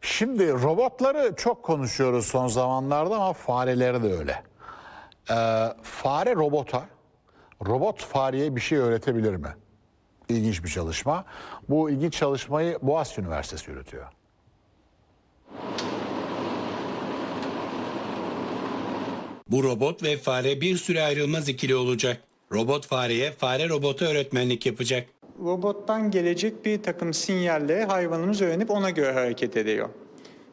Şimdi robotları çok konuşuyoruz son zamanlarda ama fareleri de öyle. Ee, fare robota, robot fareye bir şey öğretebilir mi? İlginç bir çalışma. Bu ilginç çalışmayı Boğaziçi Üniversitesi yürütüyor. Bu robot ve fare bir süre ayrılmaz ikili olacak. Robot fareye, fare robota öğretmenlik yapacak. Robottan gelecek bir takım sinyalleri hayvanımız öğrenip ona göre hareket ediyor.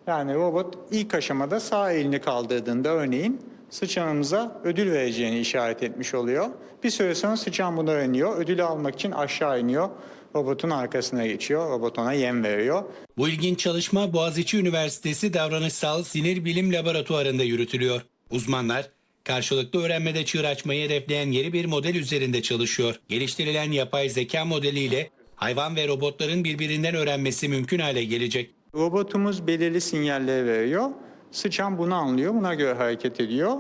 Yani robot ilk aşamada sağ elini kaldırdığında örneğin sıçanımıza ödül vereceğini işaret etmiş oluyor. Bir süre sonra sıçan bunu öğreniyor. Ödülü almak için aşağı iniyor. Robotun arkasına geçiyor. Robot ona yem veriyor. Bu ilginç çalışma Boğaziçi Üniversitesi Davranışsal Sinir Bilim Laboratuvarı'nda yürütülüyor. Uzmanlar, karşılıklı öğrenmede çığır açmayı hedefleyen yeni bir model üzerinde çalışıyor. Geliştirilen yapay zeka modeliyle hayvan ve robotların birbirinden öğrenmesi mümkün hale gelecek. Robotumuz belirli sinyalleri veriyor. Sıçan bunu anlıyor, buna göre hareket ediyor.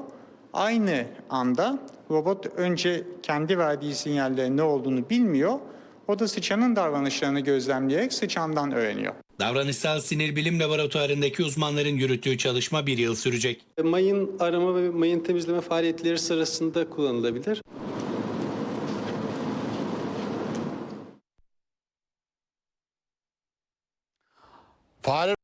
Aynı anda robot önce kendi verdiği sinyallerin ne olduğunu bilmiyor. O da sıçanın davranışlarını gözlemleyerek sıçandan öğreniyor. Davranışsal Sinir Bilim Laboratuvarı'ndaki uzmanların yürüttüğü çalışma bir yıl sürecek. Mayın arama ve mayın temizleme faaliyetleri sırasında kullanılabilir. Fare